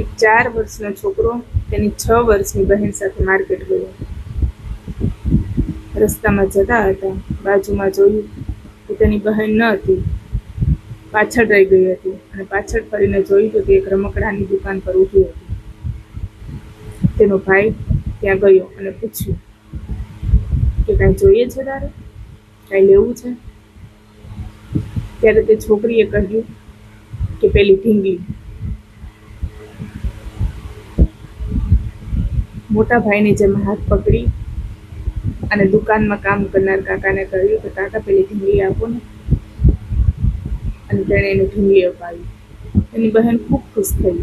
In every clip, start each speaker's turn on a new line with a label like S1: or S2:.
S1: એક ચાર વર્ષનો છોકરો તેની છ વર્ષની બહેન સાથે માર્કેટ ગયો. રસ્તામાં જતા હતા, બાજુમાં જોયું કે તેની બહેન ન હતી. પાછળ રહી ગઈ હતી અને પાછળ ફરીને જોયું તો તે એક રમકડાની દુકાન પર ઊભી હતી. તેનો ભાઈ ત્યાં ગયો અને પૂછ્યું, કે કાંઈ જોઈએ છે તારે? કાંઈ લેવું છે? ત્યારે તે છોકરીએ કહ્યું કે પેલી ઢીંગલી મોટા ભાઈની જેમ હાથ પકડી અને દુકાનમાં કામ કરનાર કાકાને કહ્યું કે, કાકા, પેલી ઢીંગલી આપો ને. અને તેણે એને ઢીંગલી અપાવી. એની બહેન ખૂબ ખુશ થઈ.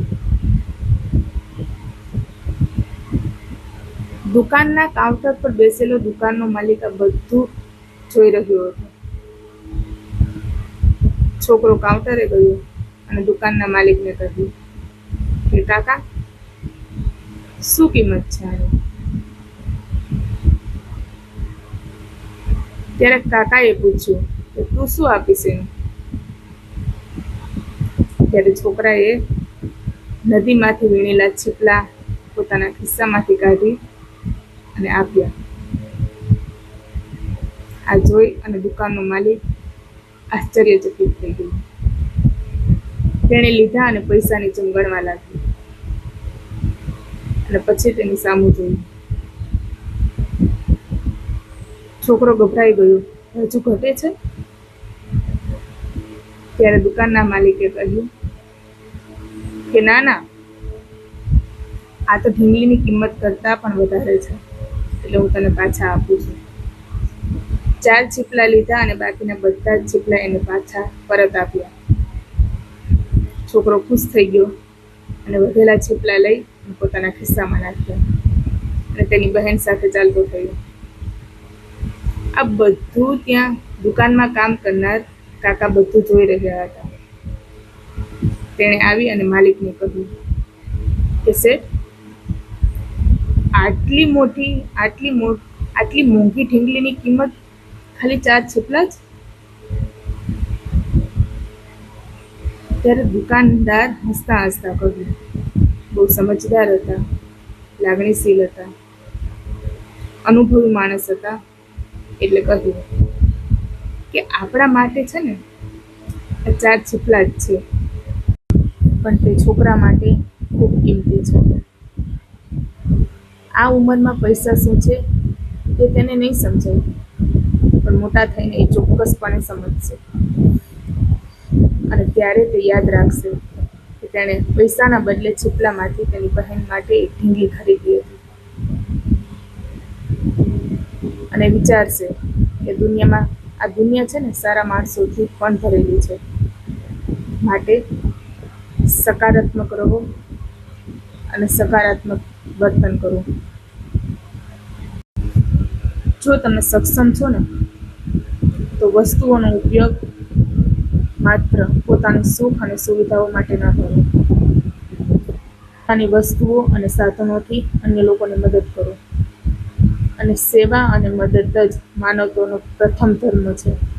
S1: દુકાનના કાઉન્ટર પર બેસેલો દુકાનનો માલિક આ બધું જોઈ રહ્યો હતો. છોકરો કાઉન્ટરે ગયો અને દુકાનના માલિકને કહ્યું કે, કાકા શું કિંમત છે આની? ત્યારે કાકાએ પૂછ્યું કે તું શું આપીશ એનું ત્યારે છોકરાએ નદીમાંથી વીણેલા છીપલા પોતાના ખિસ્સામાંથી કાઢી અને આપ્યા. આ જોઈ અને દુકાનનો માલિક આશ્ચર્યચકિત થઈ ગયો. તેણે લીધા અને પૈસાની જેમ ગણવા લાગ્યું. અને પછી તેની સામું જોયું. છોકરો ગભરાઈ ગયો. હજુ ઘટે છે? ત્યારે દુકાનના માલિકે કહ્યું કે, ના ના. આ તો ઢીંગલીની કિંમત કરતાં પણ વધારે છે. એટલે હું તને પાછા આપું છું. ચાર છીપલા લીધા અને બાકીના બધા જ છીપલા એને પાછા પરત આપ્યા. છોકરો ખુશ થઈ ગયો અને વધેલા છીપલા લઈ પોતાના ખિસ્સામાં નાખ્યા અને તેની બહેન સાથે ચાલતો થયો. આ બધું ત્યાં દુકાનમાં કામ કરનાર કાકા બધું જોઈ રહ્યા હતા. તેણે આવી અને માલિકને કહ્યું કે, શેઠ, આટલી મોટી, આટલી મો, આટલી મોંઘી ઢીંગલીની કિંમત ખાલી ચાર છીપલા જ? ત્યારે દુકાનદાર હસતા હસતા કહ્યું બહુ સમજદાર હતા, લાગણીશીલ હતા, અનુભવી માણસ હતા, એટલે કહ્યું કે આપણા માટે છે ને, આ ચાર છીપલા જ છે. પણ તે છોકરા માટે ખૂબ કિંમતી છે. આ ઉંમરમાં પૈસા શું છે તે તેને નહીં સમજાય, પણ મોટા થઈને એ ચોક્કસપણે સમજશે. અને ત્યારે તે યાદ રાખશે. તેણે પૈસાના બદલે છીપલામાંથી તેની બહેન માટે એક ઢીંગલી ખરીદી હતી. અને વિચારશે કે દુનિયામાં આ દુનિયા છે ને સારા માણસોથી પણ ભરેલી છે. માટે સકારાત્મક રહો અને સકારાત્મક વર્તન કરો. જો તમે સક્ષમ છો ને, તો વસ્તુઓનો ઉપયોગ માત્ર પોતાની સુખ અને સુવિધાઓ માટે ન કરો. પોતાની વસ્તુઓ અને સાધનોથી અન્ય લોકોને મદદ કરો. અને સેવા અને મદદ જ માનવતાનો પ્રથમ ધર્મ છે.